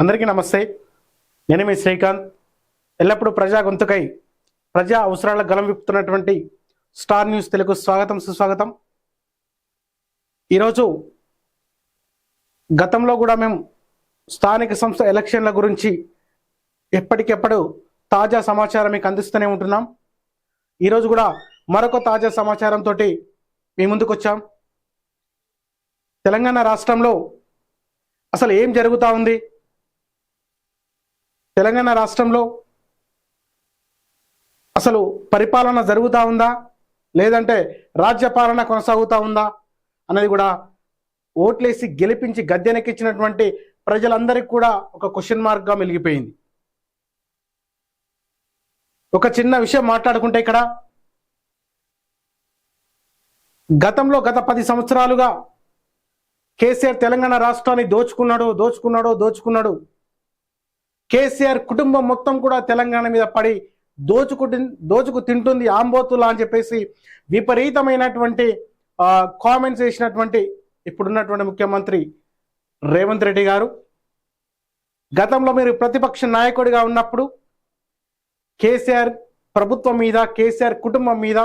అందరికీ నమస్తే. నేను మీ శ్రీకాంత్. ఎల్లప్పుడూ ప్రజా గొంతుకై ప్రజా అవసరాల గలం విప్పుతున్నటువంటి స్టార్ న్యూస్ తెలుగు స్వాగతం సుస్వాగతం. ఈరోజు గతంలో కూడా మేము స్థానిక సంస్థ ఎలక్షన్ల గురించి ఎప్పటికెప్పుడు తాజా సమాచారం మీకు అందిస్తూనే ఉంటున్నాం. ఈరోజు కూడా మరొక తాజా సమాచారంతో మీ ముందుకు వచ్చాం తెలంగాణ రాష్ట్రంలో అసలు ఏం జరుగుతూ ఉంది? తెలంగాణ రాష్ట్రంలో అసలు పరిపాలన జరుగుతూ ఉందా? లేదంటే రాజ్యపాలన కొనసాగుతూ ఉందా? అనేది కూడా ఓట్లేసి గెలిపించి గద్దెనెక్కించినటువంటి ప్రజలందరికీ కూడా ఒక క్వశ్చన్ మార్క్గా మెలిగిపోయింది. ఒక చిన్న విషయం మాట్లాడుకుంటే ఇక్కడ గతంలో గత పది సంవత్సరాలుగా కేసీఆర్ తెలంగాణ రాష్ట్రాన్ని దోచుకున్నాడు దోచుకున్నాడు దోచుకున్నాడు కేసీఆర్ కుటుంబం మొత్తం కూడా తెలంగాణ మీద పడి దోచుకు దోచుకు తింటుంది ఆంబోతులా అని చెప్పేసి విపరీతమైనటువంటి కామెంట్స్ చేసినటువంటి ఇప్పుడున్నటువంటి ముఖ్యమంత్రి రేవంత్ రెడ్డి గారు. గతంలో మీరు ప్రతిపక్ష నాయకుడిగా ఉన్నప్పుడు కేసీఆర్ ప్రభుత్వం మీద కేసీఆర్ కుటుంబం మీద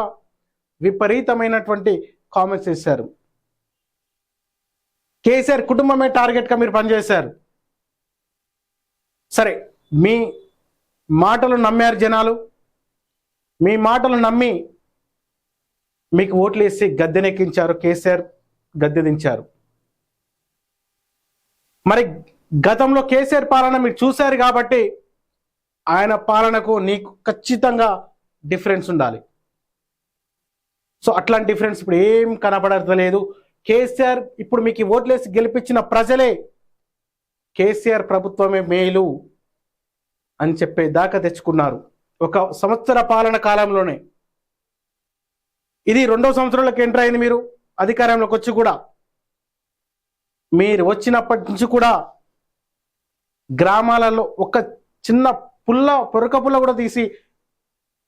విపరీతమైనటువంటి కామెంట్స్ చేశారు కేసీఆర్ కుటుంబమే టార్గెట్గా మీరు పనిచేశారు. సరే మీ మాటలు నమ్మారు జనాలు. మీ మాటలు నమ్మి మీకు ఓట్లు వేసి గద్దెనెక్కించారు కేసీఆర్ గద్దె దించారు మరి గతంలో కేసీఆర్ పాలన మీరు చూశారు కాబట్టి ఆయన పాలనకు నీకు ఖచ్చితంగా డిఫరెన్స్ ఉండాలి. సో అట్లాంటి డిఫరెన్స్ ఇప్పుడు ఏం కనపడలేదు కేసీఆర్ ఇప్పుడు మీకు ఓట్లేసి గెలిపించిన ప్రజలే కేసీఆర్ ప్రభుత్వమే మేలు అని చెప్పే దాకా తెచ్చుకున్నారు. ఒక సంవత్సర పాలన కాలంలోనే. ఇది రెండో సంవత్సరంలోకి ఎంటర్ అయింది మీరు అధికారంలోకి వచ్చి కూడా. మీరు వచ్చినప్పటి నుంచి కూడా గ్రామాలలో ఒక చిన్న పుల్ల పొరక పుల్ల కూడా తీసి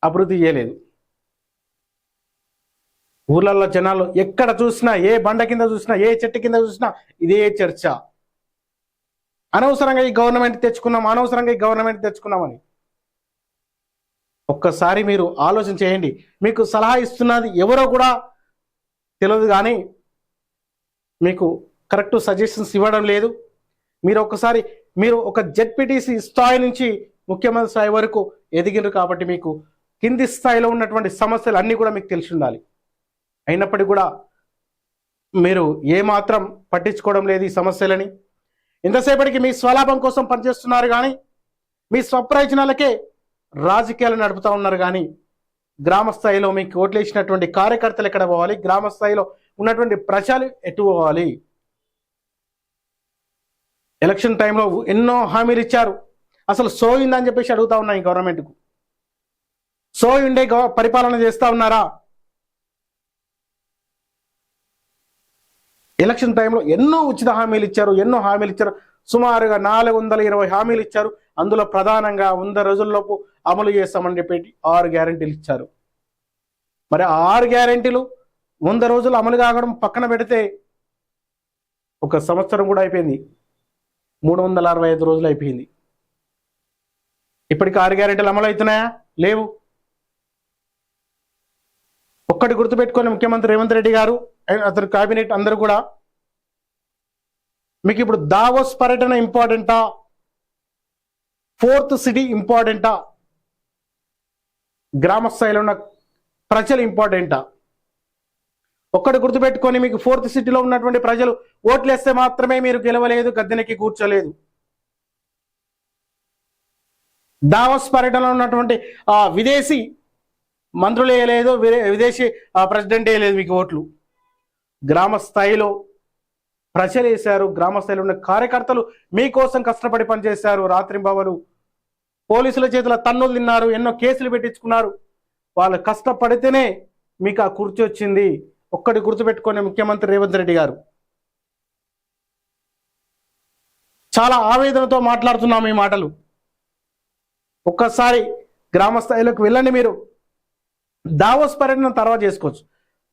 అభివృద్ధి చేయలేదు. ఊర్లలో జనాలు ఎక్కడ చూసినా ఏ బండ కింద చూసినా ఏ చెట్టు కింద చూసినా ఇదే చర్చ. అనవసరంగా ఈ గవర్నమెంట్ తెచ్చుకున్నాం అనవసరంగా ఈ గవర్నమెంట్ తెచ్చుకున్నామని. ఒక్కసారి మీరు ఆలోచన చేయండి. మీకు సలహా ఇస్తున్నది ఎవరో కూడా తెలియదు కానీ మీకు కరెక్ట్ సజెషన్స్ ఇవ్వడం లేదు. మీరు ఒక్కసారి మీరు ఒక జెడ్పీటీసీ స్థాయి నుంచి ముఖ్యమంత్రి స్థాయి వరకు ఎదిగినారు కాబట్టి మీకు కింది స్థాయిలో ఉన్నటువంటి సమస్యలు అన్నీ కూడా మీకు తెలిసి ఉండాలి. అయినప్పటికీ కూడా మీరు ఏమాత్రం పట్టించుకోవడం లేదు ఈ సమస్యలని. ఇంతసేపటికి మీ స్వలాభం కోసం పనిచేస్తున్నారు కానీ మీ స్వప్రయోజనాలకే రాజకీయాలు నడుపుతూ ఉన్నారు కానీ గ్రామ స్థాయిలో మీకు ఓట్లేసినటువంటి కార్యకర్తలు ఎక్కడ పోవాలి? గ్రామ స్థాయిలో ఉన్నటువంటి ప్రజలు ఎటు పోవాలి? ఎలక్షన్ టైంలో ఎన్నో హామీలు ఇచ్చారు. అసలు సోయిందని చెప్పేసి అడుగుతా ఉన్నాయి గవర్నమెంట్కు. సోయి ఉండే పరిపాలన చేస్తా ఉన్నారా? ఎలక్షన్ టైంలో ఎన్నో ఉచిత హామీలు ఇచ్చారు ఎన్నో హామీలు ఇచ్చారు. సుమారుగా నాలుగు వందల ఇరవై హామీలు ఇచ్చారు. అందులో ప్రధానంగా వంద రోజుల్లోపు అమలు చేస్తామని చెప్పి ఆరు గ్యారంటీలు ఇచ్చారు. మరి ఆరు గ్యారంటీలు వంద రోజులు అమలు కావడం పక్కన పెడితే ఒక సంవత్సరం కూడా అయిపోయింది. మూడు వందల అరవై ఐదు రోజులు అయిపోయింది. ఇప్పటికి ఆరు గ్యారెంటీలు అమలు అవుతున్నాయా? లేవు. ఒక్కటి గుర్తుపెట్టుకొని ముఖ్యమంత్రి రేవంత్ రెడ్డి గారు అండ్ అతని కేబినెట్ అందరూ కూడా. మీకు ఇప్పుడు దావోస్ పర్యటన ఇంపార్టెంటా? Fourth city ఇంపార్టెంటా? గ్రామ స్థాయిలో ఉన్న ప్రజలు ఇంపార్టెంటా? ఒక్కటి గుర్తుపెట్టుకొని మీకు ఫోర్త్ సిటీలో ఉన్నటువంటి ప్రజలు ఓట్లు వేస్తే మాత్రమే మీరు గెలవలేదు గద్దెనెక్కి కూర్చోలేదు. దావోస్ పర్యటనలో ఉన్నటువంటి ఆ విదేశీ మంత్రులు వేయలేదు విదే- విదేశీ ఆ, ప్రెసిడెంట్ వేయలేదు మీకు ఓట్లు. గ్రామ స్థాయిలో ప్రజలు వేశారు గ్రామ స్థాయిలో ఉన్న కార్యకర్తలు మీకోసం కష్టపడి పనిచేశారు రాత్రింబవలు పోలీసుల చేతుల తన్నులు తిన్నారు ఎన్నో కేసులు పెట్టించుకున్నారు. వాళ్ళు కష్టపడితేనే మీకు ఆ కుర్చీ వచ్చింది. ఒక్కటి గుర్తుపెట్టుకునే ముఖ్యమంత్రి రేవంత్ రెడ్డి గారు. చాలా ఆవేదనతో మాట్లాడుతున్నాం ఈ మాటలు. ఒక్కసారి గ్రామ స్థాయిలోకి వెళ్ళండి మీరు. దావోస్ పర్యటన తర్వాత చేసుకోవచ్చు.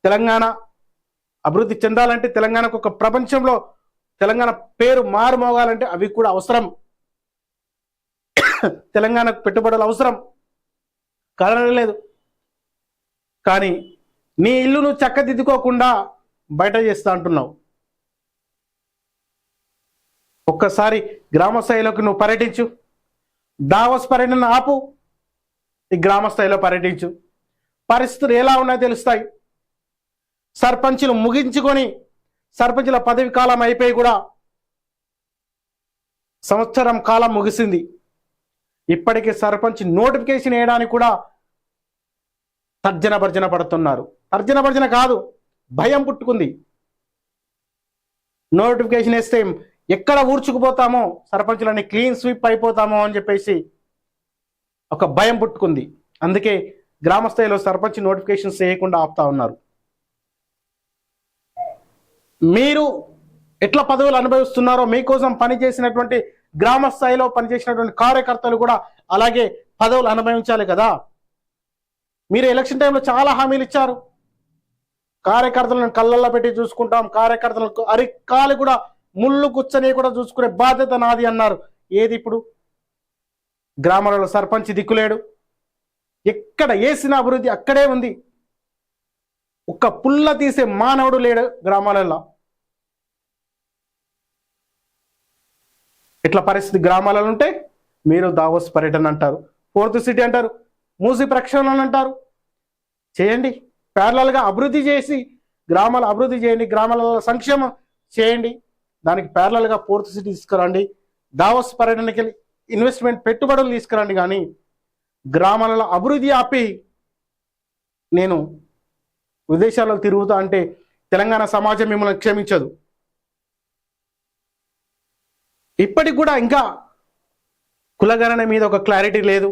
తెలంగాణ అభివృద్ధి చెందాలంటే తెలంగాణకు ఒక ప్రపంచంలో తెలంగాణ పేరు మారుమోగాలంటే అవి కూడా అవసరం. తెలంగాణకు పెట్టుబడులు అవసరం. కారణం లేదు. కానీ నీ ఇల్లును చక్కదిద్దుకోకుండా బయట చేస్తా అంటున్నావు. ఒక్కసారి గ్రామ స్థాయిలోకి నువ్వు పర్యటించు. దావస్ పర్యటన ఆపు. ఈ గ్రామ స్థాయిలో పర్యటించు. పరిస్థితులు ఎలా ఉన్నాయో తెలుస్తాయి. సర్పంచులు ముగించుకొని సర్పంచుల పదవి కాలం అయిపోయి కూడా సంవత్సరం కాలం ముగిసింది. ఇప్పటికీ సర్పంచ్ నోటిఫికేషన్ వేయడానికి కూడా తర్జన భర్జన పడుతున్నారు. తర్జన భర్జన కాదు భయం పుట్టుకుంది. నోటిఫికేషన్ వేస్తే ఎక్కడ ఊర్చుకుపోతామో సర్పంచులని క్లీన్ స్వీప్ అయిపోతామో అని చెప్పేసి ఒక భయం పుట్టుకుంది. అందుకే గ్రామ స్థాయిలో సర్పంచ్ నోటిఫికేషన్స్ చేయకుండా ఆపుతా ఉన్నారు. మీరు ఎట్లా పదవులు అనుభవిస్తున్నారో మీకోసం పనిచేసినటువంటి గ్రామ స్థాయిలో పనిచేసినటువంటి కార్యకర్తలు కూడా అలాగే పదవులు అనుభవించాలి కదా. మీరు ఎలక్షన్ టైంలో చాలా హామీలు ఇచ్చారు. కార్యకర్తలను కళ్ళల్లో పెట్టి చూసుకుంటాం కార్యకర్తలకు అరికాలు కూడా ముళ్ళు గుచ్చని కూడా చూసుకునే బాధ్యత నాది అన్నారు. ఏది ఇప్పుడు? గ్రామాలలో సర్పంచ్ దిక్కులేడు. ఎక్కడ వేసిన అభివృద్ధి అక్కడే ఉంది. ఒక్క పుల్ల తీసే మానవుడు లేడు గ్రామాలలో ఇట్లా పరిస్థితి గ్రామాలలో ఉంటే మీరు దావోస్ పర్యటన అంటారు ఫోర్త్ సిటీ అంటారు మూసి ప్రక్షాళన అంటారు. చేయండి. ప్యారలల్గా అభివృద్ధి చేసి గ్రామాల అభివృద్ధి చేయండి గ్రామాలలో సంక్షేమం చేయండి. దానికి ప్యారలల్గా ఫోర్త్ సిటీ తీసుకురండి. దావోస్ పర్యటనకి వెళ్ళి ఇన్వెస్ట్మెంట్ పెట్టుబడులు తీసుకురండి కానీ గ్రామాలలో అభివృద్ధి ఆపి నేను విదేశాల్లో తిరుగుతా అంటే తెలంగాణ సమాజం మిమ్మల్ని క్షమించదు. ఇప్పటికి కూడా ఇంకా కులగణన మీద ఒక క్లారిటీ లేదు.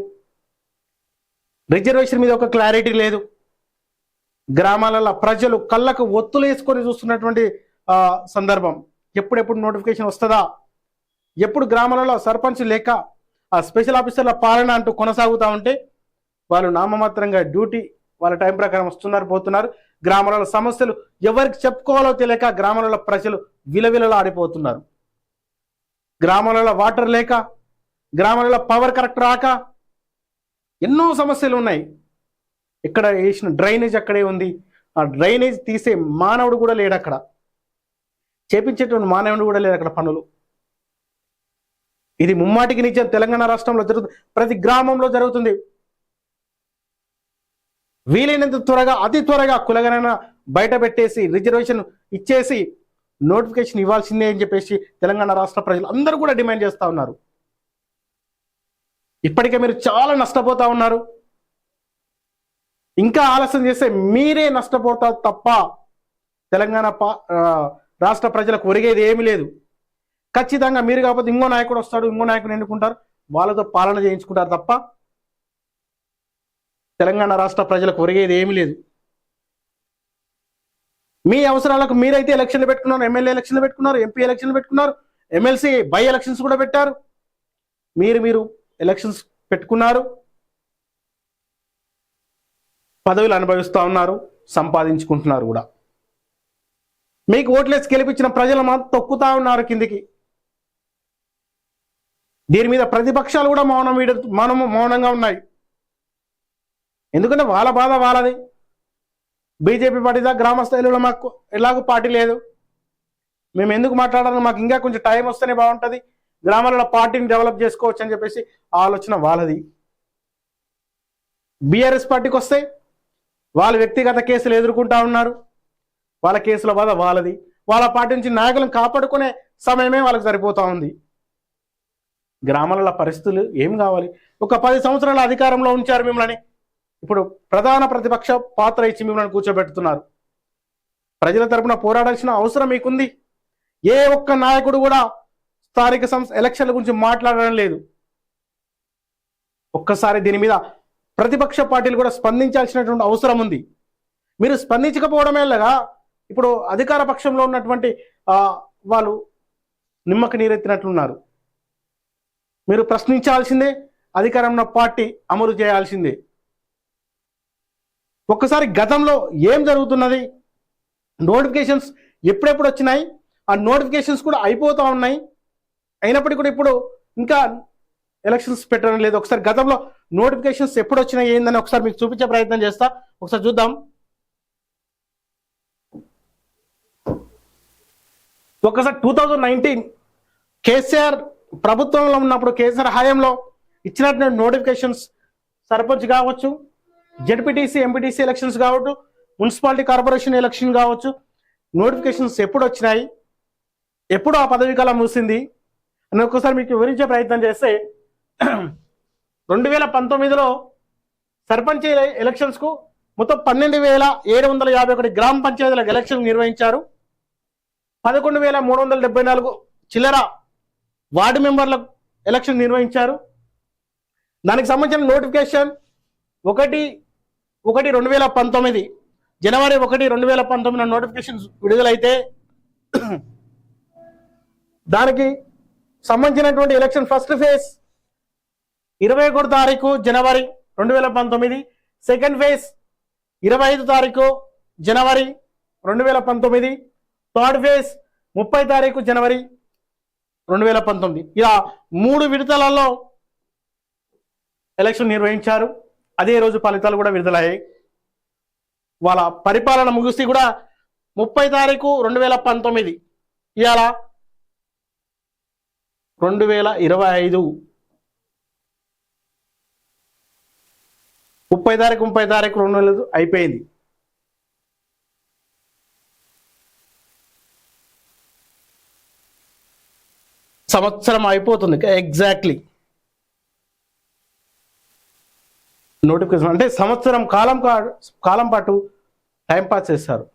రిజర్వేషన్ మీద ఒక క్లారిటీ లేదు. గ్రామాలలో ప్రజలు కళ్ళకు ఒత్తులు వేసుకొని చూస్తున్నటువంటి సందర్భం. ఎప్పుడెప్పుడు నోటిఫికేషన్ వస్తుందా? ఎప్పుడు గ్రామాలలో సర్పంచ్ లేక ఆ స్పెషల్ ఆఫీసర్ల పాలన అంటూ కొనసాగుతూ ఉంటే వాళ్ళు నామమాత్రంగా డ్యూటీ వాళ్ళ టైం ప్రకారం వస్తున్నారు పోతున్నారు. గ్రామాలలో సమస్యలు ఎవరికి చెప్పుకోవాలో తెలియక గ్రామాలలో ప్రజలు విలవిలలా ఆడిపోతున్నారు. గ్రామాలలో వాటర్ లేక గ్రామాలలో పవర్ కరెక్ట్ రాక ఎన్నో సమస్యలు ఉన్నాయి. ఇక్కడ వేసిన డ్రైనేజ్ అక్కడే ఉంది. ఆ డ్రైనేజ్ తీసే మానవుడు కూడా లేడు అక్కడ చేపించేటువంటి మానవుడు కూడా లేడు అక్కడ పనులు. ఇది ముమ్మాటికి నిజం తెలంగాణ రాష్ట్రంలో జరుగుతుంది ప్రతి గ్రామంలో జరుగుతుంది. వీలైనంత త్వరగా అతి త్వరగా కులగణన బయట పెట్టేసి రిజర్వేషన్ ఇచ్చేసి నోటిఫికేషన్ ఇవ్వాల్సిందే అని చెప్పేసి తెలంగాణ రాష్ట్ర ప్రజలు అందరూ కూడా డిమాండ్ చేస్తూ ఉన్నారు. ఇప్పటికే మీరు చాలా నష్టపోతా ఉన్నారు. ఇంకా ఆలస్యం చేస్తే మీరే నష్టపోతారు తప్ప తెలంగాణ పా- రాష్ట్ర ప్రజలకు ఒరిగేది ఏమీ లేదు. ఖచ్చితంగా మీరు కాకపోతే ఇంకో నాయకుడు వస్తాడు ఇంకో నాయకుడు ఎన్నుకుంటారు? వాళ్ళతో పాలన చేయించుకుంటారు తప్ప తెలంగాణ రాష్ట్ర ప్రజలకు ఒరిగేది ఏమీ లేదు. మీ అవసరాలకు మీరైతే ఎలక్షన్లు పెట్టుకున్నారు ఎమ్మెల్యే ఎలక్షన్లు పెట్టుకున్నారు ఎంపీ ఎలక్షన్లు పెట్టుకున్నారు ఎమ్మెల్సీ బై ఎలక్షన్స్ కూడా పెట్టారు. మీరు మీరు ఎలక్షన్స్ పెట్టుకున్నారు. పదవులు అనుభవిస్తూ ఉన్నారు సంపాదించుకుంటున్నారు కూడా. మీకు ఓట్లేసి గెలిపించిన ప్రజలు మాత్రం తొక్కుతా ఉన్నారు కిందికి. దీని మీద ప్రతిపక్షాలు కూడా మౌనం వీడ మౌనము మౌనంగా ఉన్నాయి. ఎందుకంటే వాళ్ళ బాధ వాళ్ళది. బీజేపీ పార్టీ దాకా గ్రామ స్థాయిలో మాకు ఎలాగో పార్టీ లేదు. మేము ఎందుకు మాట్లాడాలి మాకు ఇంకా కొంచెం టైం వస్తేనే బాగుంటుంది. గ్రామాలలో పార్టీని డెవలప్ చేసుకోవచ్చు అని చెప్పేసి ఆలోచన వాళ్ళది. బీఆర్ఎస్ పార్టీకి వస్తే వాళ్ళ వ్యక్తిగత కేసులు ఎదుర్కొంటా ఉన్నారు. వాళ్ళ కేసుల బాధ వాళ్ళది. వాళ్ళ పార్టీ నుంచి నాయకులను కాపాడుకునే సమయమే వాళ్ళకి సరిపోతూ ఉంది. గ్రామాలలో పరిస్థితులు ఏం కావాలి? ఒక పది సంవత్సరాల అధికారంలో ఉంచారు మిమ్మల్ని. ఇప్పుడు ప్రధాన ప్రతిపక్ష పాత్ర ఇచ్చి మిమ్మల్ని కూర్చోబెడుతున్నారు. ప్రజల తరపున పోరాడాల్సిన అవసరం మీకుంది. ఏ ఒక్క నాయకుడు కూడా స్థానిక సంస్థ ఎలక్షన్ల గురించి మాట్లాడడం లేదు. ఒక్కసారి దీని మీద ప్రతిపక్ష పార్టీలు కూడా స్పందించాల్సినటువంటి అవసరం ఉంది. మీరు స్పందించకపోవడమేలాగా ఇప్పుడు అధికార పక్షంలో ఉన్నటువంటి వాళ్ళు నిమ్మక నీరెత్తినట్లున్నారు. మీరు ప్రశ్నించాల్సిందే అధికారంలో ఉన్న పార్టీ అమలు చేయాల్సిందే. ఒక్కసారి గతంలో ఏం జరుగుతున్నది? నోటిఫికేషన్స్ ఎప్పుడెప్పుడు వచ్చినాయి? ఆ నోటిఫికేషన్స్ కూడా అయిపోతూ ఉన్నాయి. అయినప్పటికీ కూడా ఇప్పుడు ఇంకా ఎలక్షన్స్ పెట్టడం లేదు. ఒకసారి గతంలో నోటిఫికేషన్స్ ఎప్పుడు వచ్చినాయి ఏందని ఒకసారి మీకు చూపించే ప్రయత్నం చేస్తా. ఒకసారి చూద్దాం. ఒకసారి టూ థౌజండ్ నైన్టీన్ కేసీఆర్ ప్రభుత్వంలో ఉన్నప్పుడు కేసీఆర్ హయాంలో ఇచ్చినటువంటి నోటిఫికేషన్స్ సర్పంచ్ కావచ్చు జడ్పీటీసీ ఎంపీటీసీ ఎలక్షన్స్ కావచ్చు మున్సిపాలిటీ కార్పొరేషన్ ఎలక్షన్ కావచ్చు నోటిఫికేషన్స్ ఎప్పుడు వచ్చినాయి ఎప్పుడు ఆ పదవి కాలం ముగిసింది అని ఒక్కసారి మీకు వివరించే ప్రయత్నం చేస్తే రెండు వేల పంతొమ్మిదిలో సర్పంచ్ ఎలక్షన్స్కు మొత్తం పన్నెండు వేల ఏడు వందల యాభై ఒకటి గ్రామ పంచాయతీలకు ఎలక్షన్ నిర్వహించారు. పదకొండు వేల మూడు వందల డెబ్బై నాలుగు చిల్లర వార్డు మెంబర్ల ఎలక్షన్ నిర్వహించారు. దానికి సంబంధించిన నోటిఫికేషన్ ఒకటి ఒకటి రెండు వేల పంతొమ్మిది జనవరి ఒకటి రెండు వేల పంతొమ్మిది నోటిఫికేషన్ విడుదలైతే దానికి సంబంధించినటువంటి ఎలక్షన్ ఫస్ట్ ఫేజ్ ఇరవై ఒకటి తారీఖు జనవరి రెండు వేల పంతొమ్మిది సెకండ్ ఫేజ్ ఇరవై ఐదు తారీఖు జనవరి రెండు వేల పంతొమ్మిది థర్డ్ ఫేజ్ ముప్పై తారీఖు జనవరి రెండు వేల పంతొమ్మిది. ఇలా మూడు విడతలలో ఎలక్షన్ నిర్వహించారు. అదే రోజు ఫలితాలు కూడా విడుదలయ్యాయి. వాళ్ళ పరిపాలన ముగిసి కూడా ముప్పై తారీఖు రెండు వేల పంతొమ్మిది. ఇవాళ రెండు వేల ఇరవై ఐదు. ముప్పై తారీఖు ముప్పై తారీఖు రెండు వేల అయిపోయింది. సంవత్సరం అయిపోతుంది. ఎగ్జాక్ట్లీ నోటిఫికేషన్ అంటే సంవత్సరం కాలం కా- కాలం పాటు టైం పాస్ చేస్తారు.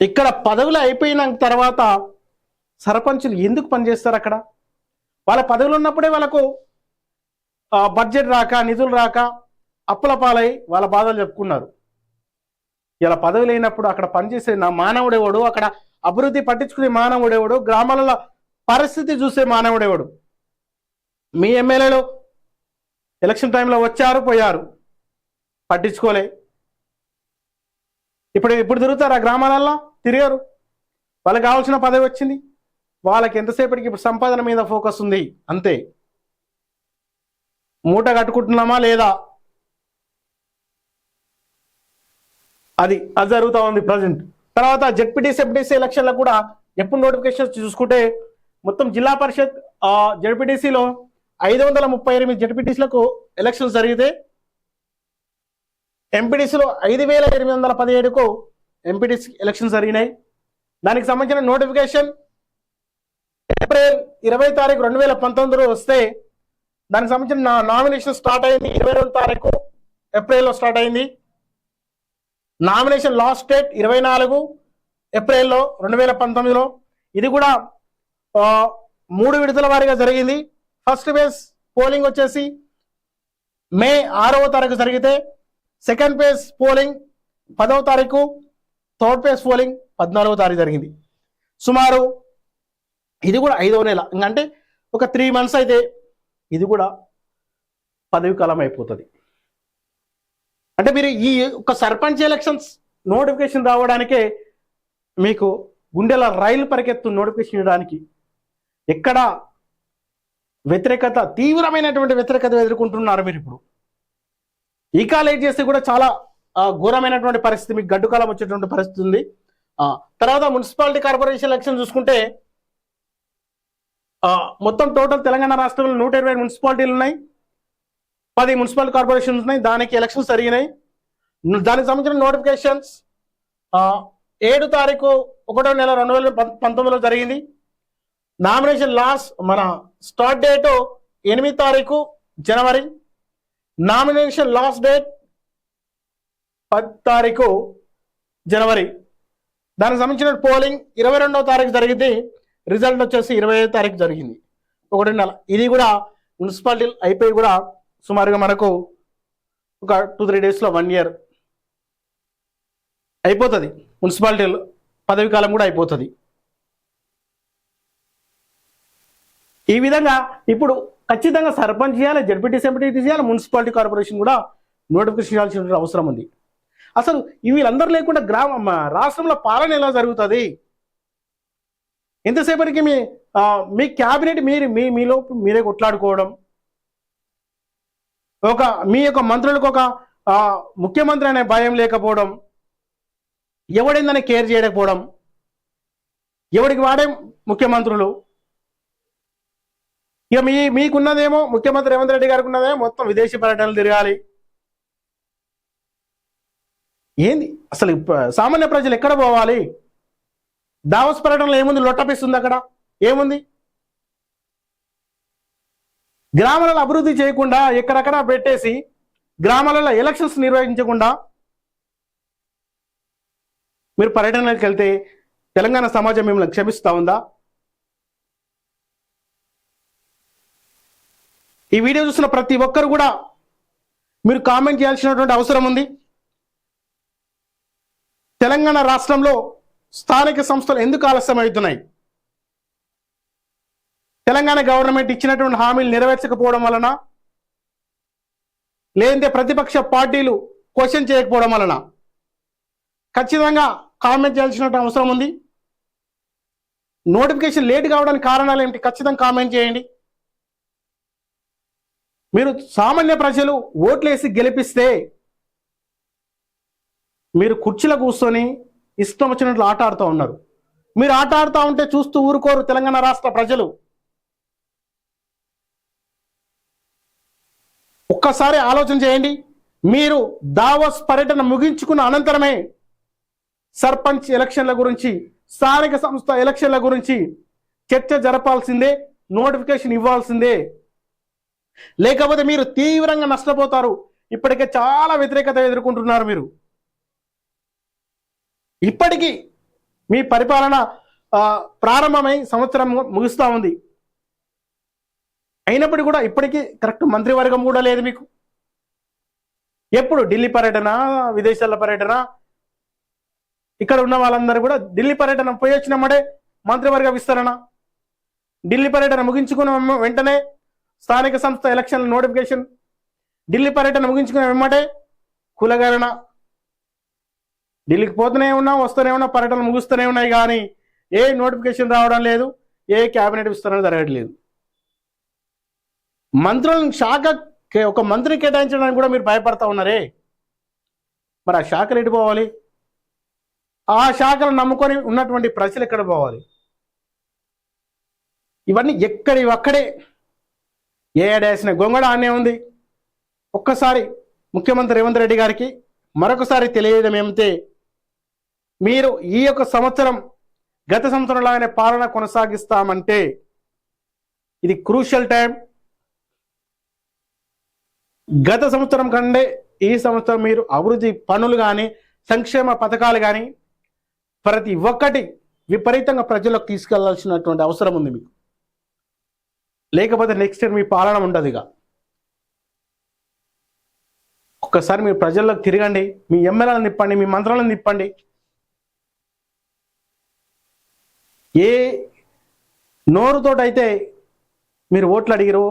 ఇక్కడ పదవులు అయిపోయిన తర్వాత సర్పంచులు ఎందుకు పనిచేస్తారు అక్కడ? వాళ్ళ పదవులు ఉన్నప్పుడే వాళ్ళకు బడ్జెట్ రాక నిధులు రాక అప్పుల పాలై వాళ్ళ బాధలు చెప్పుకున్నారు. ఇలా పదవి లేనప్పుడు అక్కడ పనిచేసే నా మానవుడేవాడు అక్కడ అభివృద్ధి పట్టించుకునే మానవుడేవాడు గ్రామాలలో పరిస్థితి చూసే మానవుడేవాడు మీ ఎమ్మెల్యేలు ఎలక్షన్ టైంలో వచ్చారు పోయారు. పట్టించుకోలే. ఇప్పుడు ఇప్పుడు తిరుగుతారు ఆ గ్రామాలలో తిరిగారు. వాళ్ళకి కావాల్సిన పదవి వచ్చింది. వాళ్ళకి ఎంతసేపటికి ఇప్పుడు సంపాదన మీద ఫోకస్ ఉంది? అంతే. మూట కట్టుకుంటున్నామా లేదా? అది అది జరుగుతూ ఉంది ప్రజెంట్. తర్వాత జెడ్పీటీసీ ఎఫ్టీసీ ఎలక్షన్లకు కూడా ఎప్పుడు నోటిఫికేషన్స్ చూసుకుంటే మొత్తం జిల్లా పరిషత్ జడ్పీటీసీలో ఐదు వందల ముప్పై ఎనిమిది జెడ్పీటీసీలకు ఎలక్షన్స్ జరిగితే ఎంపీటీసీలో ఐదు వేల ఎనిమిది వందల పదిహేడుకు ఎంపీటీసీ ఎలక్షన్స్ జరిగినాయి. దానికి సంబంధించిన నోటిఫికేషన్ ఏప్రిల్ ఇరవై తారీఖు రెండు వేల పంతొమ్మిదిలో వస్తే దానికి సంబంధించిన నామినేషన్ స్టార్ట్ అయింది ఇరవై రెండు తారీఖు ఏప్రిల్లో స్టార్ట్ అయింది. నామినేషన్ లాస్ట్ డేట్ ఇరవై నాలుగు ఏప్రిల్లో రెండు వేల పంతొమ్మిదిలో. ఇది కూడా మూడు విడతల వారీగా జరిగింది. ఫస్ట్ ఫేజ్ పోలింగ్ వచ్చేసి మే ఆరవ తారీఖు జరిగితే సెకండ్ ఫేజ్ పోలింగ్ పదవ తారీఖు థర్డ్ ఫేజ్ పోలింగ్ పద్నాలుగో తారీఖు జరిగింది. సుమారు ఇది కూడా ఐదవ నెల ఇంకంటే ఒక త్రీ మంత్స్ అయితే ఇది కూడా పదవి కాలం అయిపోతుంది. అంటే మీరు ఈ ఒక సర్పంచ్ ఎలక్షన్స్ నోటిఫికేషన్ రావడానికే మీకు గుండెల రైలు పరికెత్తు నోటిఫికేషన్ ఇవ్వడానికి ఎక్కడ వ్యతిరేకత తీవ్రమైనటువంటి వ్యతిరేకత ఎదుర్కొంటున్నారు మీరు ఇప్పుడు. ఈ కాలేజ్ చేస్తే కూడా చాలా ఘోరమైనటువంటి పరిస్థితి మీకు గడ్డుకాలం వచ్చేటువంటి పరిస్థితి ఉంది. తర్వాత మున్సిపాలిటీ కార్పొరేషన్ ఎలక్షన్ చూసుకుంటే మొత్తం టోటల్ తెలంగాణ రాష్ట్రంలో నూట ఇరవై మున్సిపాలిటీలు ఉన్నాయి. పది మున్సిపల్ కార్పొరేషన్స్ ఉన్నాయి దానికి ఎలక్షన్స్ జరిగినాయి. దానికి సంబంధించిన నోటిఫికేషన్స్ ఏడు తారీఖు ఒకటో నెల రెండు వేల పంతొమ్మిదిలో జరిగింది. నామినేషన్ లాస్ట్ మన స్టార్ట్ డేట్ ఎనిమిది తారీఖు జనవరి. నామినేషన్ లాస్ట్ డేట్ పది తారీఖు జనవరి. దానికి సంబంధించిన పోలింగ్ ఇరవై రెండవ తారీఖు జరిగింది. రిజల్ట్ వచ్చేసి ఇరవై ఐదు తారీఖు జరిగింది. ఒకటి నెల. ఇది కూడా మున్సిపాలిటీ అయిపోయి కూడా సుమారుగా మనకు ఒక టూ త్రీ డేస్లో వన్ ఇయర్ అయిపోతుంది. మున్సిపాలిటీలో పదవి కాలం కూడా అయిపోతుంది. ఈ విధంగా ఇప్పుడు ఖచ్చితంగా సర్పంచ్ చేయాలి జడ్పీటీసీ ఎంపీటీసీ చేయాలి మున్సిపాలిటీ కార్పొరేషన్ కూడా నోటిఫికేషన్ చేయాల్సిన అవసరం ఉంది. అసలు వీళ్ళందరూ లేకుండా గ్రామ రాష్ట్రంలో పాలన ఎలా జరుగుతుంది? ఎంతసేపటికి మీ మీ క్యాబినెట్ మీరు మీ మీలో మీరే కొట్లాడుకోవడం? ఒక మీ యొక్క మంత్రులకు ఒక ముఖ్యమంత్రి అనే భయం లేకపోవడం ఎవడైందని కేర్ చేయకపోవడం ఎవడికి వాడే ముఖ్యమంత్రులు? ఇక మీ మీకున్నదేమో ముఖ్యమంత్రి రేవంత్ రెడ్డి గారికి ఉన్నదేమో మొత్తం విదేశీ పర్యటనలు తిరగాలి. ఏంది? అసలు సామాన్య ప్రజలు ఎక్కడ పోవాలి? దావస్ పర్యటనలో ఏముంది? లొట్టపిస్తుంది అక్కడ? ఏముంది? గ్రామాలలో అభివృద్ధి చేయకుండా ఎక్కడెక్కడ పెట్టేసి గ్రామాలలో ఎలక్షన్స్ నిర్వహించకుండా మీరు పర్యటనలకు వెళ్తే తెలంగాణ సమాజం మిమ్మల్ని క్షమిస్తూ ఉందా? ఈ వీడియో చూసిన ప్రతి ఒక్కరు కూడా మీరు కామెంట్ చేయాల్సినటువంటి అవసరం ఉంది. తెలంగాణ రాష్ట్రంలో స్థానిక సంస్థలు ఎందుకు ఆలస్యం అవుతున్నాయి తెలంగాణ గవర్నమెంట్ ఇచ్చినటువంటి హామీలు నెరవేర్చకపోవడం వలన లేదంటే ప్రతిపక్ష పార్టీలు క్వశ్చన్ చేయకపోవడం వలన ఖచ్చితంగా కామెంట్ చేయాల్సిన అవసరం ఉంది. నోటిఫికేషన్ లేట్ కావడానికి కారణాలు ఏమిటి? ఖచ్చితంగా కామెంట్ చేయండి. మీరు సామాన్య ప్రజలు ఓట్లేసి గెలిపిస్తే మీరు కుర్చీలో కూర్చొని ఇష్టం వచ్చినట్లు ఆట ఆడుతూ ఉన్నారు. మీరు ఆట ఆడుతూ ఉంటే చూస్తూ ఊరుకోరు తెలంగాణ రాష్ట్ర ప్రజలు. ఒక్కసారి ఆలోచన చేయండి. మీరు దావస్ పర్యటన ముగించుకున్న అనంతరమే సర్పంచ్ ఎలక్షన్ల గురించి స్థానిక సంస్థ ఎలక్షన్ల గురించి చర్చ జరపాల్సిందే నోటిఫికేషన్ ఇవ్వాల్సిందే. లేకపోతే మీరు తీవ్రంగా నష్టపోతారు. ఇప్పటికే చాలా వ్యతిరేకత ఎదుర్కొంటున్నారు మీరు. ఇప్పటికీ మీ పరిపాలన ప్రారంభమై సంవత్సరం ముగుస్తూ ఉంది. అయినప్పటికీ కూడా ఇప్పటికీ కరెక్ట్ మంత్రివర్గం కూడా లేదు మీకు. ఎప్పుడు ఢిల్లీ పర్యటన విదేశాల పర్యటన? ఇక్కడ ఉన్న వాళ్ళందరూ కూడా ఢిల్లీ పర్యటన పోయి వచ్చినమ్మడే మంత్రివర్గ విస్తరణ. ఢిల్లీ పర్యటన ముగించుకున్న వెమ్మ- వెంటనే స్థానిక సంస్థ ఎలక్షన్ల నోటిఫికేషన్. ఢిల్లీ పర్యటన ముగించుకున్న వెమ్మటే కులగరణ ఢిల్లీకి పోతూనే ఉన్నా వస్తూనే ఉన్నా పర్యటనలు ముగుస్తూనే ఉన్నాయి కానీ ఏ నోటిఫికేషన్ రావడం లేదు ఏ క్యాబినెట్ విస్తరణ జరగట్లేదు. మంత్రులను శాఖ కే- ఒక మంత్రి కేటాయించడానికి కూడా మీరు భయపడతా ఉన్నారే? మరి ఆ శాఖలు ఎటు పోవాలి? ఆ శాఖలు నమ్ముకొని ఉన్నటువంటి ప్రజలు ఎక్కడ పోవాలి? ఇవన్నీ ఎక్కడి ఒక్కడే. ఏ ఏడేసిన గొంగడ అనే ఉంది. ఒక్కసారి ముఖ్యమంత్రి రేవంత్ రెడ్డి గారికి మరొకసారి తెలియడం ఏమితే మీరు ఈ యొక్క సంవత్సరం గత సంవత్సరంలాగానే పాలన కొనసాగిస్తామంటే ఇది క్రూషియల్ టైం. గత సంవత్సరం కంటే ఈ సంవత్సరం మీరు అభివృద్ధి పనులు కానీ సంక్షేమ పథకాలు కానీ ప్రతి ఒక్కటి విపరీతంగా ప్రజలకు తీసుకెళ్ళాల్సినటువంటి అవసరం ఉంది మీకు. లేకపోతే నెక్స్ట్ ఇయర్ మీ పాలన ఉండదు ఇక. ఒక్కసారి మీరు ప్రజల్లోకి తిరగండి మీ ఎమ్మెల్యేలను నిప్పండి మీ మంత్రులను నిప్పండి ఏ నోరుతోటైతే మీరు ఓట్లు అడిగిరో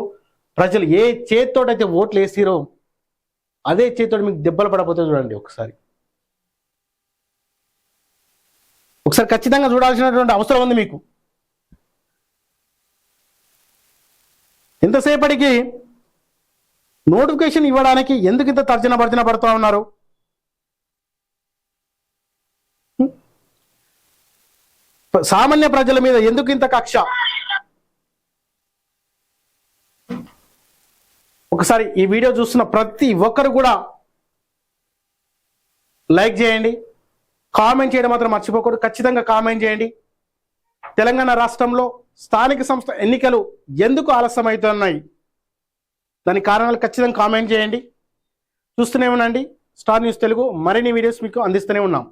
ప్రజలు ఏ చేత్తోటైతే ఓట్లు వేసిరో అదే చేతితో మీకు దెబ్బలు పడపోతే చూడండి ఒకసారి. ఒకసారి ఖచ్చితంగా చూడాల్సినటువంటి అవసరం ఉంది మీకు. ఎంతసేపటికి నోటిఫికేషన్ ఇవ్వడానికి ఎందుకు ఇంత తర్జన భర్జన పడుతూ ఉన్నారు? సామాన్య ప్రజల మీద ఎందుకు ఇంత కక్ష? ఒకసారి ఈ వీడియో చూస్తున్న ప్రతి ఒక్కరు కూడా లైక్ చేయండి. కామెంట్ చేయడం మాత్రం మర్చిపోకూడదు. ఖచ్చితంగా కామెంట్ చేయండి. తెలంగాణ రాష్ట్రంలో స్థానిక సంస్థ ఎన్నికలు ఎందుకు ఆలస్యమవుతున్నాయి? దాని కారణాలు ఖచ్చితంగా కామెంట్ చేయండి. చూస్తూనే ఉండండి. Star news Telugu. మరిన్ని వీడియోస్ మీకు అందిస్తూనే ఉన్నాం.